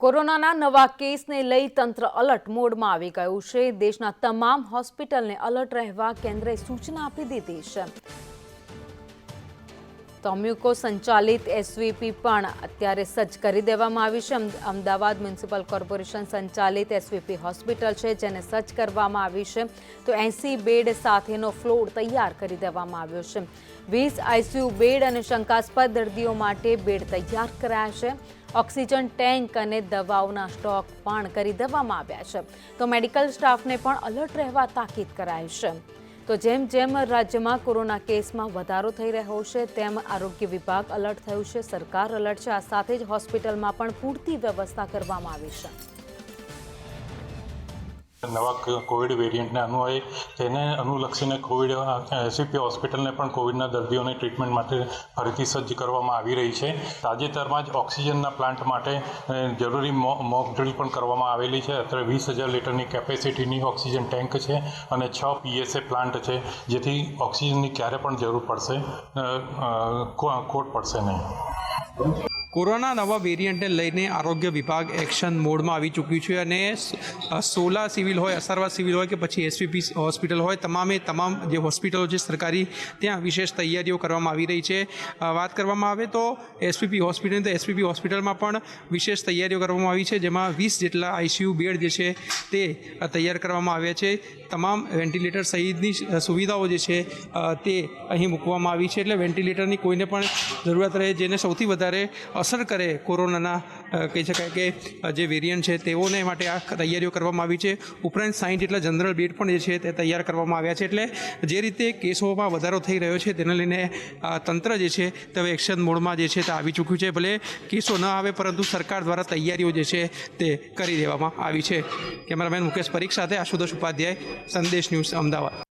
કોરોનાના નવા કેસને લઈ તંત્ર અલર્ટ મોડમાં આવી ગયું છે. દેશના તમામ હોસ્પિટલને અલર્ટ રહેવા કેન્દ્રએ સૂચના આપી દીધી છે. તમ્યુકો સંચાલિત એસવીપી પણ અત્યારે સજ્જ કરી દેવામાં આવી છે. અમદાવાદ મ્યુનિસિપલ કોર્પોરેશન સંચાલિત એસવીપી હોસ્પિટલ છે, જેને સજ્જ કરવામાં આવી છે. તો એસી બેડ સાથેનો ફ્લોર તૈયાર કરી દેવામાં આવ્યો છે. વીસ આઈસીયુ બેડ અને શંકાસ્પદ દર્દીઓ માટે બેડ તૈયાર કરાયા છે. ઓક્સિજન ટેન્ક અને દવાઓના સ્ટોક પણ કરી દેવામાં આવ્યા છે. તો મેડિકલ સ્ટાફને પણ અલર્ટ રહેવા તાકીદ કરાઈ છે. તો જેમ જેમ રાજ્યમાં કોરોના કેસમાં વધારો થઈ રહ્યો છે, તેમ આરોગ્ય વિભાગ અલર્ટ થયું છે, સરકાર અલર્ટ છે. આ સાથે જ હોસ્પિટલમાં પણ પૂરતી વ્યવસ્થા કરવામાં આવી છે. નવા કોવિડ વેરિયન્ટને અનુસરી તેને અનુલક્ષીને કોવિડ એસીપી હોસ્પિટલને પણ કોવિડના દર્દીઓને ટ્રીટમેન્ટ માટે ફરીથી સજ્જ કરવામાં આવી રહી છે. તાજેતરમાં જ ઓક્સિજનના પ્લાન્ટ માટે જરૂરી મોક ડ્રિલ પણ કરવામાં આવેલી છે. અત્યારે વીસ હજાર લીટરની કેપેસિટીની ઓક્સિજન ટેન્ક છે અને છ પીએસએ પ્લાન્ટ છે, જેથી ઓક્સિજનની ક્યારે પણ જરૂર પડશે ખોટ પડશે નહીં. કોરોના નવા વેરિયન્ટને લઈને આરોગ્ય વિભાગ એક્શન મોડમાં આવી ચૂક્યું છે અને સોલા સિવિલ હોય, અસરવા સિવિલ હોય કે પછી એસવીપી હોસ્પિટલ હોય, તમામે તમામ જે હોસ્પિટલો છે સરકારી, ત્યાં વિશેષ તૈયારીઓ કરવામાં આવી રહી છે. વાત કરવામાં આવે તો એસપીપી હોસ્પિટલ, તો એસપીપી હોસ્પિટલમાં પણ વિશેષ તૈયારીઓ કરવામાં આવી છે, જેમાં વીસ જેટલા આઈસીયુ બેડ જે છે તે તૈયાર કરવામાં આવ્યા છે. તમામ વેન્ટિલેટર સહિતની સુવિધાઓ જે છે તે અહીં મૂકવામાં આવી છે. એટલે વેન્ટિલેટરની કોઈને પણ જરૂરિયાત રહે, જેને સૌથી વધારે અસર કરે કોરોનાના કહી શકાય કે જે વેરિયન્ટ છે તેઓને માટે આ તૈયારીઓ કરવામાં આવી છે. ઉપરાંત સાઈઠ જેટલા જનરલ બેડ પણ જે છે તે તૈયાર કરવામાં આવ્યા છે. એટલે જે રીતે કેસોમાં વધારો થઈ રહ્યો છે તેને લઈને તંત્ર જે છે તે હવે એક્શન મોડમાં જે છે તે આવી ચૂક્યું છે. ભલે કેસો ન આવે પરંતુ સરકાર દ્વારા તૈયારીઓ જે છે તે કરી દેવામાં આવી છે. કેમેરામેન મુકેશ પરીખ સાથે આશુતોષ ઉપાધ્યાય, સંદેશ ન્યૂઝ અમદાવાદ.